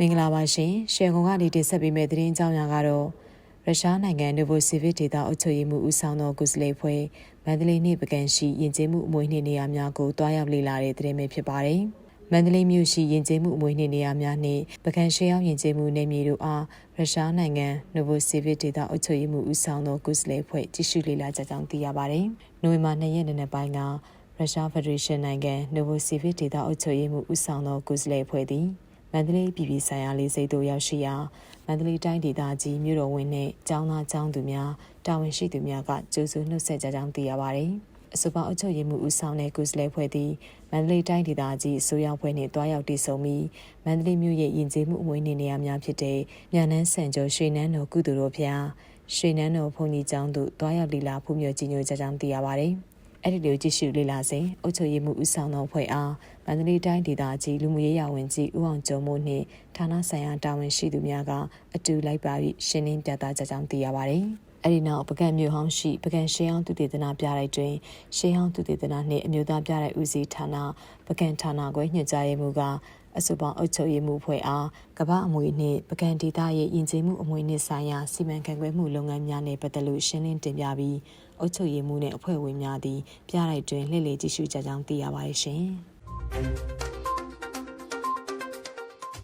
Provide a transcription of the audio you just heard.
မင်္ဂလာပါရှင်ရှယ်ကွန်ကနေတင်ဆက်ပေးမယ့်သတင်းအကြောင်းအရာကတော့ရုရှားနိုင်ငံနိုဗိုစီဗစ်ဒေတာအုပ်ချုပ်ရေးမှုဦးဆောင်သောကုစလေဖွဲ့မန္တလေးနှင့်ပကံရှိယဉ်ကျေးမှုအမွေနှင့်နေရာများကိုတွားရောက်လေ့လာတဲ့သတင်းပဲဖြစ်ပါတယ်။မန္တလေးမြို့ရှိယဉ်ကျေးမှုအမွေနှင့်နေရာများနှင့်ပကံရှေးအောင်ယဉ်ကျေးမှုနေမြေတို့အားရုရှားနိုင်ငံနိုဗိုစီဗစ်ဒေတာအုပ်ချုပ်ရေးမှုဦးဆောင်သောကုစလေဖွဲ့ကြည့်ရှုလေ့လာကြကြောင်းသိရပါတယ်။နိုဝင်ဘာ2ရက်နေ့နေ့ပိုင်းကရုရှားဖက်ဒရေးရှင်းနိုင်ငံနိုဗိုစီဗစ်ဒေတာအုပ်ချုပ်ရေးမှုဦးဆောင်သောကုစလေဖွဲ့သည် မန္တလေးပြည်ပြည်ဆိုင်ရာလေးစိတ်တို့ရောက်ရှိရာမန္တလေးတိုင်းဒေသကြီးမြို့တော်ဝင်နှင့်ကျောင်းသားကျောင်းသူများတာဝန်ရှိသူများကကြိုးစုနှုတ်ဆက်ကြကြောင်းသိရပါတယ်။အဆိုပါအုပ်ချုပ်ရေးမှုဦးဆောင်တဲ့ကုစလဲဖွဲ့သည်မန္တလေးတိုင်းဒေသကြီးအစိုးရဖွဲ့နှင့်တွားရောက်တည်ဆုံပြီးမန္တလေးမြို့ရဲ့ယဉ်ကျေးမှုအမွေနေနေရာများဖြစ်တဲ့မြန်နန်းစံကျော်ရွှေနန်းတော်ကုသိုလ်တော်ဖျားရွှေနန်းတော်ဘုန်းကြီးကျောင်းသို့တွားရောက်လီလာဖူးမြော်ကြီးညိုကြကြောင်းသိရပါတယ်။ အဲ့ဒီလိုကြည့်ရှုလေ့လာစဉ်အုပ်ချုပ်ရေးမှုဦးဆောင်သောဖွဲ့အားမန္တလေးတိုင်းဒေသကြီးလူမှုရေးရာဝန်ကြီးဦးအောင်ကျော်မိုးနှင့်ဌာနဆိုင်ရာတာဝန်ရှိသူများကအတူလိုက်ပါပြီးရှင်းလင်းပြသကြကြောင်းသိရပါတယ်။အဲဒီနောက်ပကံမြို့ဟောင်းရှိပကံရှေးဟောင်းသူတည်တနာပြတိုက်တွင်ရှေးဟောင်းသူတည်တနာနှင့်အမျိုးသားပြတိုက်ဦးစီးဌာနပကံဌာနခွဲညွှန်ကြားရေးမှူးကအဆိုပါအုပ်ချုပ်ရေးမှုဖွဲ့အားကမ္ဘာအမွေနှင့်ပကံဒေသရဲ့ယဉ်ကျေးမှုအမွေနှင့်ဆိုင်ရာစီမံခန့်ခွဲမှုလုပ်ငန်းများနှင့်ပတ်သက်လို့ရှင်းလင်းတင်ပြပြီး အုပ်ချုပ်ရေးမှုနှင့်အဖွဲ့ဝင်များသည်ပြတိုက်တွင်လှည့်လည်ကြည့်ရှုကြကြောင်းသိရပါတယ်ရှင်။